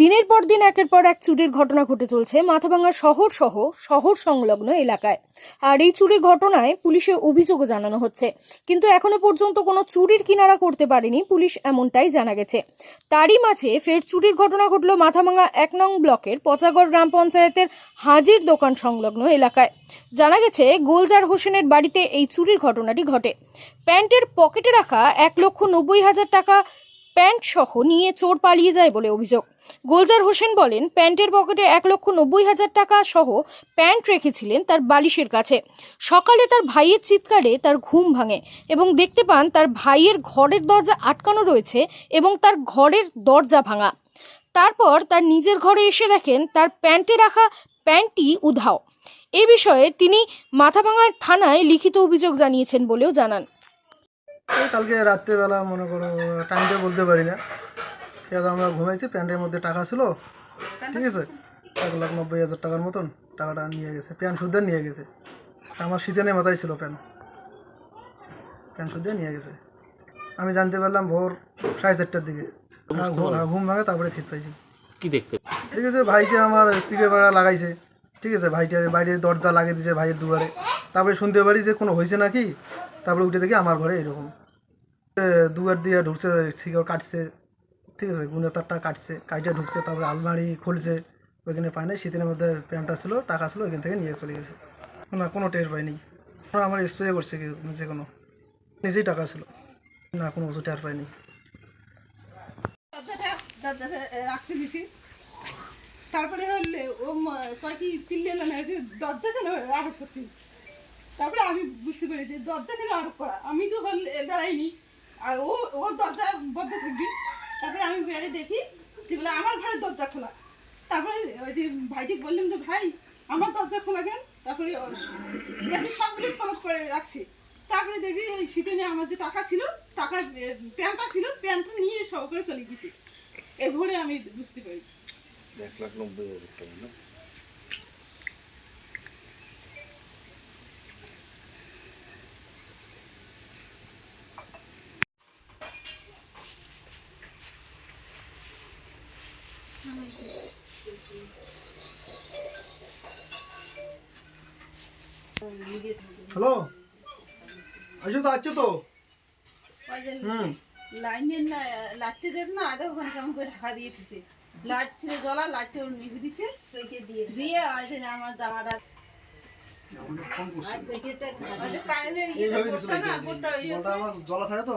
দিনের পর দিন একের পর এক চুরির ঘটনা ঘটে চলছে মাথাভাঙা শহর সহ শহর সংলগ্ন এলাকায়। আর এই চুরির ঘটনায় পুলিশে অভিযোগও জানানো হচ্ছে। কিন্তু এখনও পর্যন্ত কোনো চুরির কিনারা করতে পারেনি পুলিশ এমনটাই জানা গেছে। তারই মাঝে ফের চুরির ঘটনা ঘটল মাথাভাঙা এক নং ব্লকের পচাগড় গ্রাম পঞ্চায়েতের হাজির দোকান সংলগ্ন এলাকায়। জানা গেছে, গোলজার হোসেনের বাড়িতে এই চুরির ঘটনাটি ঘটে। প্যান্টের পকেটে রাখা এক লক্ষ নব্বই হাজার টাকা প্যান্ট সহ নিয়ে চোর পালিয়ে যায় বলে অভিযোগ। গোলজার হোসেন বলেন, প্যান্টের পকেটে এক লক্ষ নব্বই হাজার টাকা সহ প্যান্ট রেখেছিলেন তার বালিশের কাছে। সকালে তার ভাইয়ের চিৎকারে তার ঘুম ভাঙে এবং দেখতে পান তার ভাইয়ের ঘরের দরজা আটকানো রয়েছে এবং তার ঘরের দরজা ভাঙা। তারপর তার নিজের ঘরে এসে দেখেন তার প্যান্টে রাখা প্যান্টটি উধাও। এ বিষয়ে তিনি মাথাভাঙা থানায় লিখিত অভিযোগ জানিয়েছেন বলেও জানান। এই কালকে রাত্রেবেলা মনে করো টাইমটা বলতে পারি না। এবার আমরা ঘুমাইছি প্যান্টের মধ্যে টাকা ছিল। ঠিক আছে? এক লাখ নব্বই হাজার টাকার মতন টাকাটা নিয়ে গেছে প্যান্ট সুদ্ধে নিয়ে গেছে। আমার শীতেনে মাথায় ছিল প্যান্ট। প্যান্ট সুদ্ধে নিয়ে গেছে। আমি জানতে পারলাম ভোর সাড়ে চারটার দিকে। হ্যাঁ, ঘুম- হ্যাঁ, ঘুম ভাঙে তারপরে ঠিক পাইছি। কি দেখতে? ঠিক আছে ভাইকে আমার স্ত্রীকে বেড়া লাগাইছে। ঠিক আছে ভাইটা বাইরে দরজা লাগিয়ে দিয়েছে ভাইয়ের দুয়ারে। তারপরে শুনতে পারি যে কোনো হয়েছে নাকি? তারপরে উঠে দেখি আমার ঘরে এরকম। দুয়ার দিয়ে ঢুকছে, শিকড় কাটছে, ঠিক আছে গুনে তারটা কাটছে, কাইটে ঢুকছে, তারপরে আলমারি খুলছে, ওইখানে পায় নাই শীতের মধ্যে প্যান্টটা ছিল, টাকা ছিল, ওইখান থেকে নিয়ে চলে গেছে। না, কোনো টের পাইনি। আমার স্প্রে করছে যে কোনো। নিজেই টাকা ছিল। না, কোনো ওষুধ টের পাইনি। তারপরে হলে ও কয় কি চিল্লে না দরজা কেন আরোপ করছি? তারপরে আমি বুঝতে পারি যে দরজা কেন আরোপ করা। আমি তো হল- বেড়াইনি। আর ও, ওর দরজা বন্ধ থাকবি। তারপরে আমি বেড়ে দেখি যে বলে আমার ঘরের দরজা খোলা। তারপরে ওই যে ভাইটিকে বললাম যে, ভাই, আমার দরজা খোলা কেন? তারপরে দেখি সবগুলো ফলো করে রাখছি। তারপরে দেখি এই শীতে নিয়ে আমার যে টাকা ছিল, টাকা প্যান্টটা ছিল, প্যান্টটা নিয়ে সহকারে চলে গেছি। এ আমি বুঝতে পারি। হ্যালো? আসো তো আছো তো? হুম। লাইটটা যেত না? আধা ওখানে কেমন করে ঢাকা দিয়ে দিছে। লাইট ছিল জ্বলা লাইটটা নিভে দিছে। দিয়ে আছে আমার জামাটা আর যে কারেন্টের ইয়েটা না? বলটা আমার জলা থাকে তো?